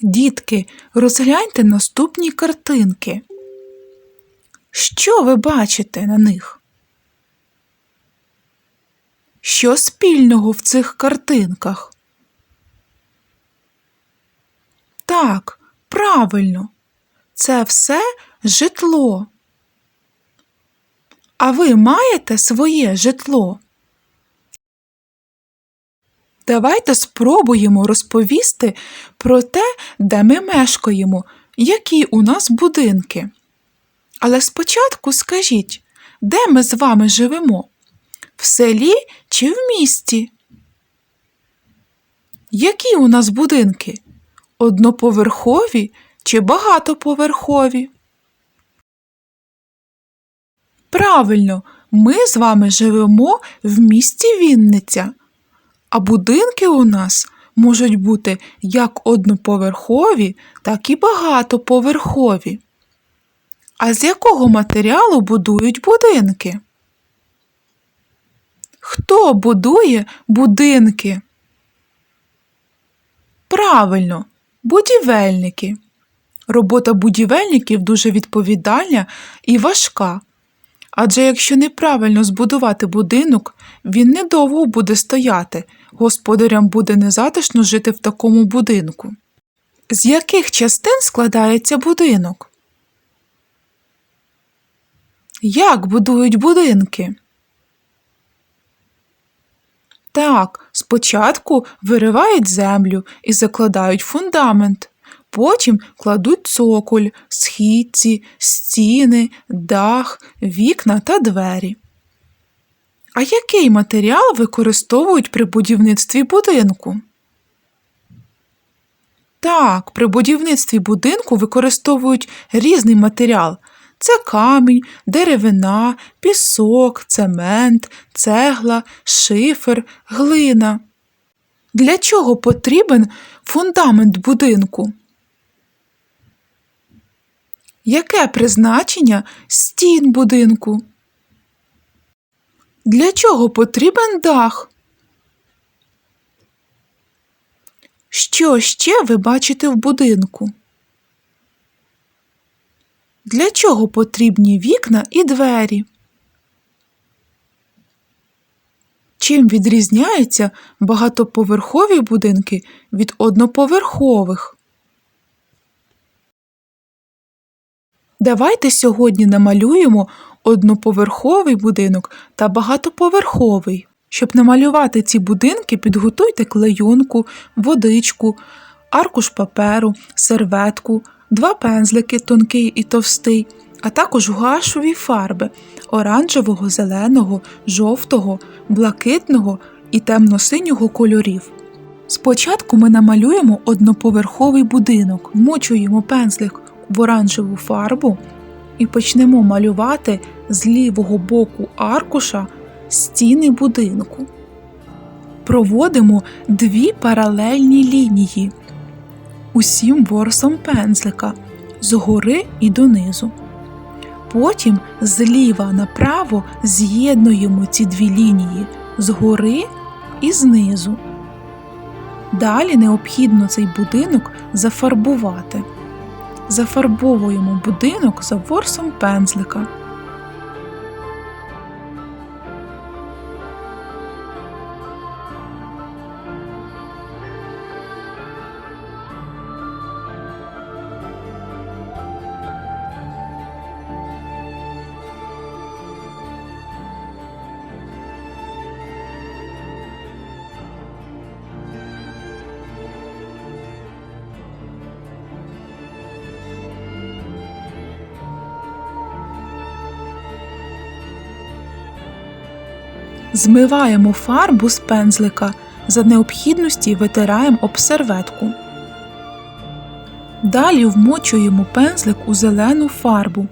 Дітки, розгляньте наступні картинки. Що ви бачите на них? Що спільного в цих картинках? Так, правильно, це все житло. А ви маєте своє житло? Давайте спробуємо розповісти про те, де ми мешкаємо, які у нас будинки. Але спочатку скажіть, де ми з вами живемо? В селі чи в місті? Які у нас будинки? Одноповерхові чи багатоповерхові? Правильно, ми з вами живемо в місті Вінниця. А будинки у нас можуть бути як одноповерхові, так і багатоповерхові. А з якого матеріалу будують будинки? Хто будує будинки? Правильно, будівельники. Робота будівельників дуже відповідальна і важка. Адже якщо неправильно збудувати будинок, він недовго буде стояти, господарям буде незатишно жити в такому будинку. З яких частин складається будинок? Як будують будинки? Так, спочатку виривають землю і закладають фундамент. Потім кладуть цоколь, східці, стіни, дах, вікна та двері. А який матеріал використовують при будівництві будинку? Так, при будівництві будинку використовують різний матеріал. Це камінь, деревина, пісок, цемент, цегла, шифер, глина. Для чого потрібен фундамент будинку? Яке призначення стін будинку? Для чого потрібен дах? Що ще ви бачите в будинку? Для чого потрібні вікна і двері? Чим відрізняються багатоповерхові будинки від одноповерхових? Давайте сьогодні намалюємо одноповерховий будинок та багатоповерховий. Щоб намалювати ці будинки, підготуйте клейонку, водичку, аркуш паперу, серветку, два пензлики тонкий і товстий, а також гуашові фарби оранжевого, зеленого, жовтого, блакитного і темно-синього кольорів. Спочатку ми намалюємо одноповерховий будинок, вмочуємо пензлик в оранжеву фарбу і почнемо малювати з лівого боку аркуша стіни будинку. Проводимо дві паралельні лінії усім ворсом пензлика згори і донизу. Потім зліва направо з'єднуємо ці дві лінії згори і знизу. Далі необхідно цей будинок зафарбувати. Зафарбовуємо будинок за ворсом пензлика. Змиваємо фарбу з пензлика, за необхідності витираємо об серветку. Далі вмочуємо пензлик у зелену фарбу.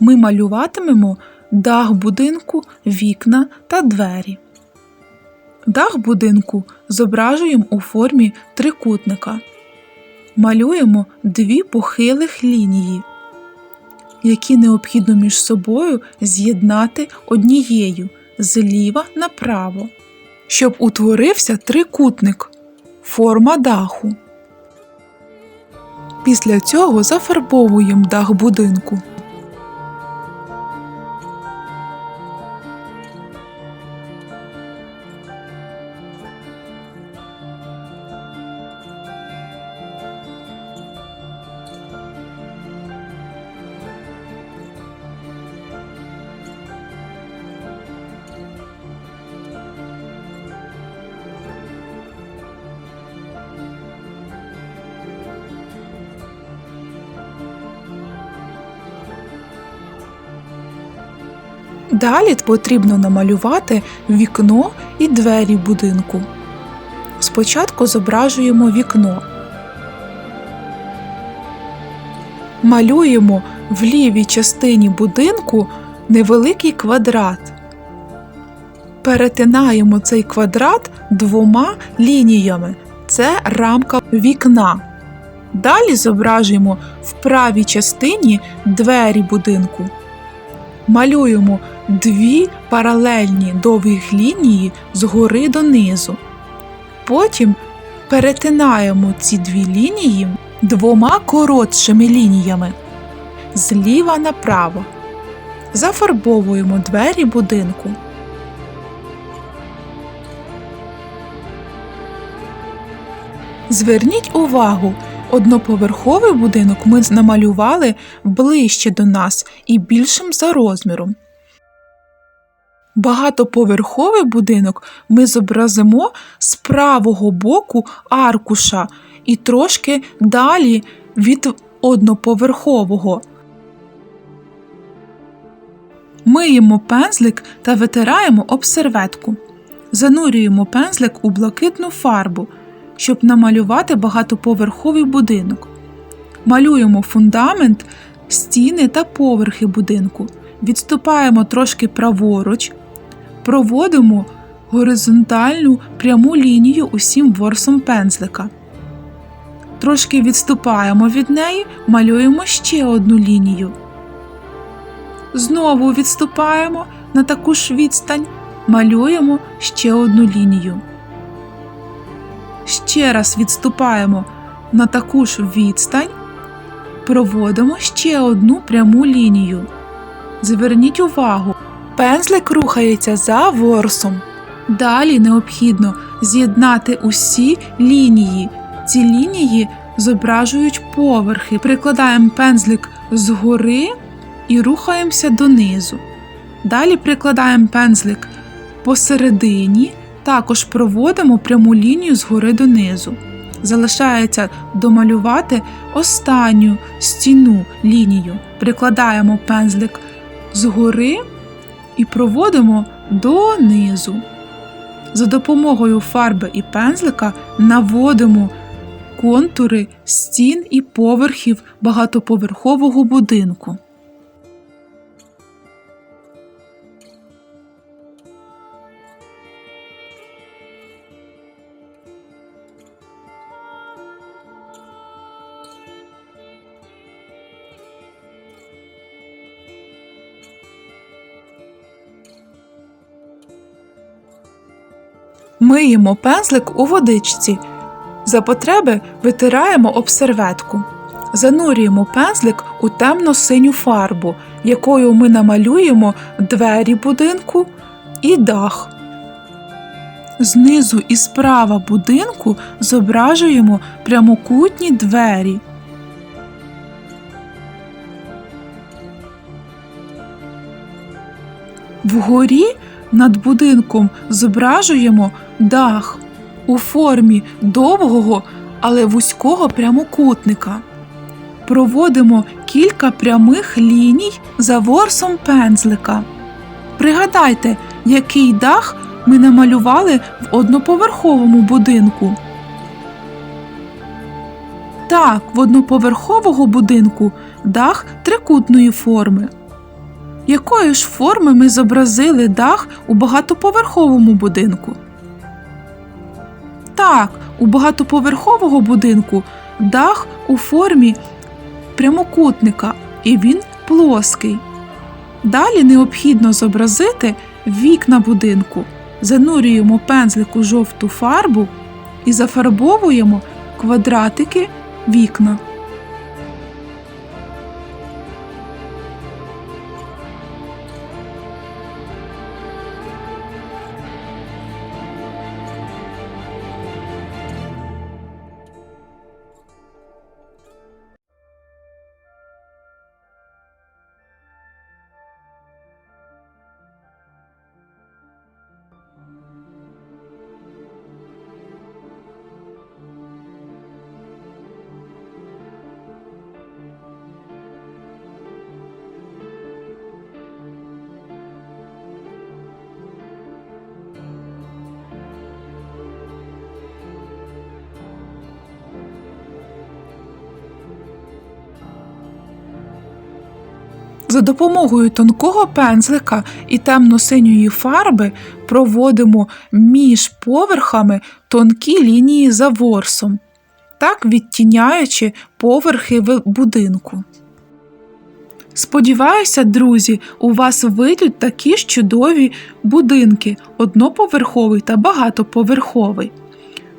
Ми малюватимемо дах будинку, вікна та двері. Дах будинку зображуємо у формі трикутника. Малюємо дві похилих лінії, які необхідно між собою з'єднати однією зліва направо, щоб утворився трикутник форма даху. Після цього зафарбовуємо дах будинку. Далі потрібно намалювати вікно і двері будинку. Спочатку зображуємо вікно. Малюємо в лівій частині будинку невеликий квадрат. Перетинаємо цей квадрат двома лініями. Це рамка вікна. Далі зображуємо в правій частині двері будинку. Малюємо дві паралельні довгих лінії згори донизу. Потім перетинаємо ці дві лінії двома коротшими лініями зліва направо. Зафарбовуємо двері будинку. Зверніть увагу, одноповерховий будинок ми намалювали ближче до нас і більшим за розміром. Багатоповерховий будинок ми зобразимо з правого боку аркуша і трошки далі від одноповерхового. Миємо пензлик та витираємо об серветку. Занурюємо пензлик у блакитну фарбу, щоб намалювати багатоповерховий будинок. Малюємо фундамент, стіни та поверхи будинку. Відступаємо трошки праворуч, проводимо горизонтальну пряму лінію усім ворсом пензлика. Трошки відступаємо від неї, малюємо ще одну лінію. Знову відступаємо на таку ж відстань, малюємо ще одну лінію. Ще раз відступаємо на таку ж відстань, проводимо ще одну пряму лінію. Зверніть увагу, пензлик рухається за ворсом. Далі необхідно з'єднати усі лінії. Ці лінії зображують поверхи. Прикладаємо пензлик згори і рухаємося донизу. Далі прикладаємо пензлик посередині, також проводимо пряму лінію згори донизу. Залишається домалювати останню стіну лінію. Прикладаємо пензлик згори і проводимо донизу. За допомогою фарби і пензлика наводимо контури стін і поверхів багатоповерхового будинку. Миємо пензлик у водичці. За потреби витираємо об серветку. Занурюємо пензлик у темно-синю фарбу, якою ми намалюємо двері будинку і дах. Знизу і справа будинку зображуємо прямокутні двері. Вгорі над будинком зображуємо дах у формі довгого, але вузького прямокутника. Проводимо кілька прямих ліній за ворсом пензлика. Пригадайте, який дах ми намалювали в одноповерховому будинку. Так, в одноповерхового будинку дах трикутної форми. Якої ж форми ми зобразили дах у багатоповерховому будинку? Так, у багатоповерхового будинку дах у формі прямокутника і він плоский. Далі необхідно зобразити вікна будинку. Занурюємо пензлик у жовту фарбу і зафарбовуємо квадратики вікна. За допомогою тонкого пензлика і темно-синьої фарби проводимо між поверхами тонкі лінії за ворсом, так відтіняючи поверхи в будинку. Сподіваюся, друзі, у вас вийдуть такі ж чудові будинки одноповерховий та багатоповерховий.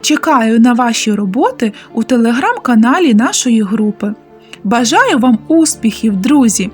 Чекаю на ваші роботи у телеграм-каналі нашої групи. Бажаю вам успіхів, друзі!